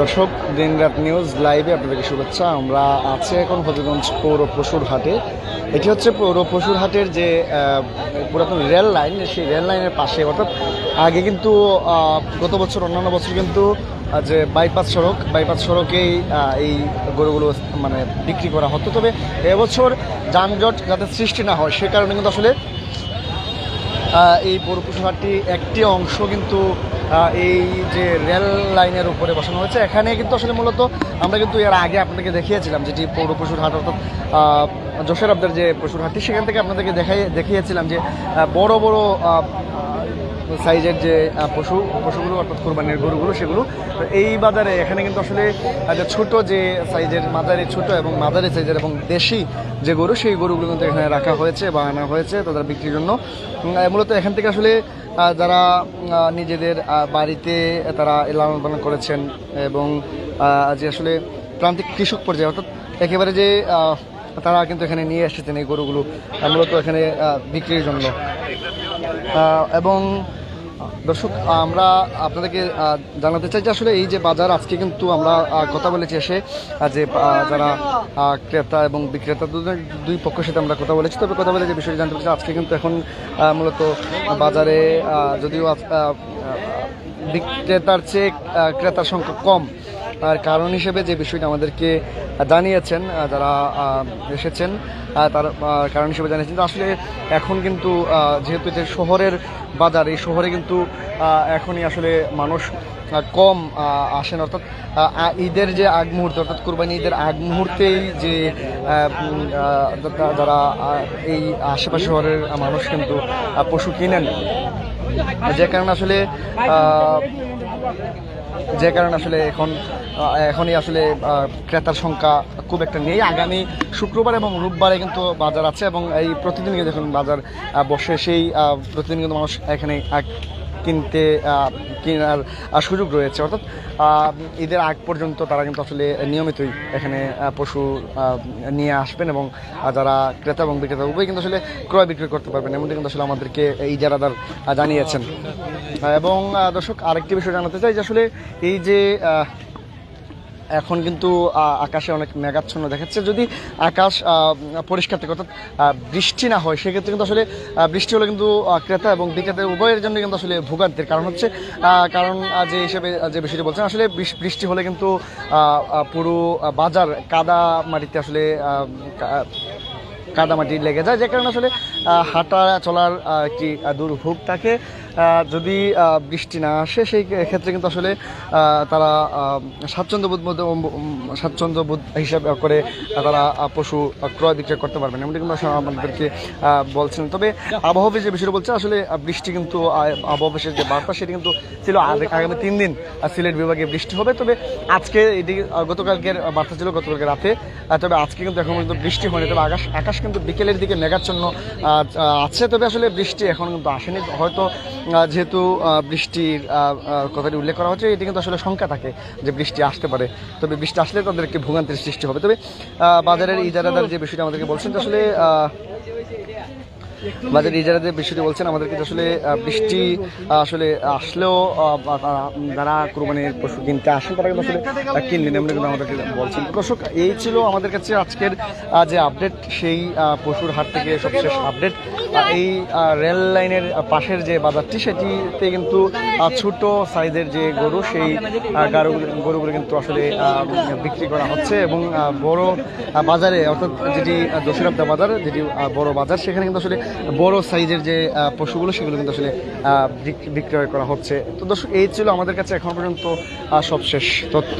দর্শক, দিনরাত নিউজ লাইভে আপনাদেরকে শুভেচ্ছা। আমরা আছি এখন হবিগঞ্জ পৌর পশুর হাটে। এটি হচ্ছে পৌর পশুর হাটের যে পুরাতন রেল লাইন, সেই রেল লাইনের পাশে। অর্থাৎ আগে কিন্তু গত বছর, অন্যান্য বছর কিন্তু যে বাইপাস সড়ক, বাইপাস সড়কেই এই গরুগুলো মানে বিক্রি করা হতো। তবে এবছর যানজট যাতে সৃষ্টি না হয়, সে কারণে কিন্তু আসলে এই পৌরপুষু হাটটি একটি অংশ কিন্তু এই যে রেল লাইনের উপরে বসানো হয়েছে। এখানে কিন্তু আসলে মূলত আমরা কিন্তু এর আগে আপনাদেরকে দেখিয়েছিলাম যেটি পৌর পশুর হাট অর্থাৎ যশোর আবদার যে পশুর হাটটি, সেখান থেকে আপনাদেরকে দেখাই দেখিয়েছিলাম যে বড় বড় সাইজের যে পশু, পশুগুলো অর্থাৎ কোরবানির গরুগুলো, সেগুলো। এই বাজারে এখানে কিন্তু আসলে ছোট যে সাইজের, মাঝারি ছোট এবং মাদারি সাইজের এবং দেশি যে গরু, সেই গরুগুলো কিন্তু এখানে রাখা হয়েছে বা আনা হয়েছে তাদের বিক্রির জন্য। মূলত এখান থেকে আসলে যারা নিজেদের বাড়িতে তারা লালন পালন করেছেন এবং যে আসলে প্রান্তিক কৃষক পর্যায়ে, অর্থাৎ একেবারে যে তারা কিন্তু এখানে নিয়ে এসেছেন এই গরুগুলো মূলত এখানে বিক্রির জন্য। এবং দর্শক, আমরা আপনাদেরকে জানাতে চাই যে আসলে এই যে বাজার, আজকে কিন্তু আমরা কথা বলেছি এসে যে যারা ক্রেতা এবং বিক্রেতা দুই পক্ষের সাথে আমরা কথা বলেছি। তবে কথা বলে যে বিষয়টি জানতে পারছি আজকে কিন্তু এখন মূলত বাজারে যদিও বিক্রেতার চেয়ে ক্রেতার সংখ্যা কম কারণ হিসেবে যে বিষয়টা আমাদেরকে জানিয়েছেন যারা এসেছেন তার কারণ হিসেবে জানিয়েছেন আসলে এখন কিন্তু যেহেতু যে শহরের বাজার, এই শহরে কিন্তু এখনই আসলে মানুষ কম আসেন। অর্থাৎ ঈদের যে আগ মুহূর্ত, অর্থাৎ কোরবানি ঈদের আগ মুহূর্তেই যে যারা এই আশেপাশে শহরের মানুষ কিন্তু পশু কিনেন। যে কারণে আসলে যে কারণে আসলে এখন এখনই আসলে ক্রেতার সংখ্যা খুব একটা নেই। আগামী শুক্রবার এবং রোববারে কিন্তু বাজার আছে এবং এই প্রতিদিন যখন বাজার বসে। সেই প্রতিদিন কিন্তু মানুষ এখানে কিনতে কেনার সুযোগ রয়েছে। অর্থাৎ ঈদের আগ পর্যন্ত তারা কিন্তু আসলে নিয়মিতই এখানে পশু নিয়ে আসবেন এবং যারা ক্রেতা এবং বিক্রেতা উভয় কিন্তু আসলে ক্রয় বিক্রয় করতে পারবেন। এমনটি কিন্তু আসলে আমাদেরকে এই জারাদার আহ, জানিয়েছেন। এবং দর্শক আরেকটি বিষয় জানাতে চাই যে আসলে এই যে এখন কিন্তু আকাশে অনেক মেঘাচ্ছন্ন দেখাচ্ছে। যদি আকাশ পরিষ্কার থাকে, অর্থাৎ বৃষ্টি না হয়, সেক্ষেত্রে কিন্তু আসলে বৃষ্টি হলে কিন্তু ক্রেতা এবং বিক্রেতা উভয়ের জন্য কিন্তু আসলে ভোগান্তির কারণ হচ্ছে কারণ যে হিসেবে যে বিষয়টি বলছেন, আসলে বৃষ- বৃষ্টি হলে কিন্তু পুরো বাজার কাদা মাটিতে আসলে কাদামাটি লেগে যায়, যে কারণে আসলে হাঁটা চলার একটি দুর্ভোগ থাকে। যদি বৃষ্টি না আসে সেই ক্ষেত্রে কিন্তু আসলে তারা স্বাচ্ছন্দ্যবোধ স্বাচ্ছন্দ্যবোধ হিসাবে করে তারা পশু ক্রয় বিক্রয় করতে পারবেন এমনটি কিন্তু আসলে আমাদেরকে বলছেন তবে আবহাওয়া যে বিষয়টা বলছে আসলে বৃষ্টি কিন্তু আবহাওয়া যে বার্তা সেটি কিন্তু ছিল আগে- আগামী তিন দিন সিলেট বিভাগে বৃষ্টি হবে। তবে আজকে আহ, গতকালকের বার্তা ছিল গতকালকে রাতে তবে আজকে কিন্তু এখন পর্যন্ত বৃষ্টি হয়নি তবে আকাশ আকাশ কিন্তু বিকেলের দিকে মেঘাচ্ছন্ন আছে। তবে আসলে বৃষ্টি এখন কিন্তু আসেনি। হয়তো যেহেতু বৃষ্টির কথাটি উল্লেখ করা হচ্ছে, এটি কিন্তু আসলে শঙ্কা থাকে যে বৃষ্টি আসতে পারে। তবে বৃষ্টি আসলে তাদের একটি ভোগান্তির সৃষ্টি হবে। তবে বাজারের ইজারাদার যে বিষয়টা আমাদেরকে বলছেন আসলে বাজার ইজারাদের বিষয়টি বলছেন, আমাদেরকে আসলে বৃষ্টি আসলে আসলেও যারা কোরবানির পশু কিনতে আসেন, তারা কিন্তু আসলে কিনবেন এমনি কিন্তু আমাদেরকে বলছেন। দর্শক, এই ছিল আমাদের কাছে আজকের যে আপডেট, সেই পশুর হাট থেকে সবশেষ আপডেট। এই রেল লাইনের পাশের যে বাজারটি, সেটিতে কিন্তু ছোট সাইজের যে গরু, সেই গরুগুলো গরুগুলো কিন্তু আসলে বিক্রি করা হচ্ছে এবং বড় বাজারে, অর্থাৎ যেটি দশরাব্দা বাজার, যেটি বড় বাজার, সেখানে কিন্তু আসলে বড় সাইজের যে পশুগুলো, সেগুলো কিন্তু আসলে বিক্রয় করা হচ্ছে। তো দর্শক, এই ছিল আমাদের কাছে এখন পর্যন্ত সবশেষ তথ্য।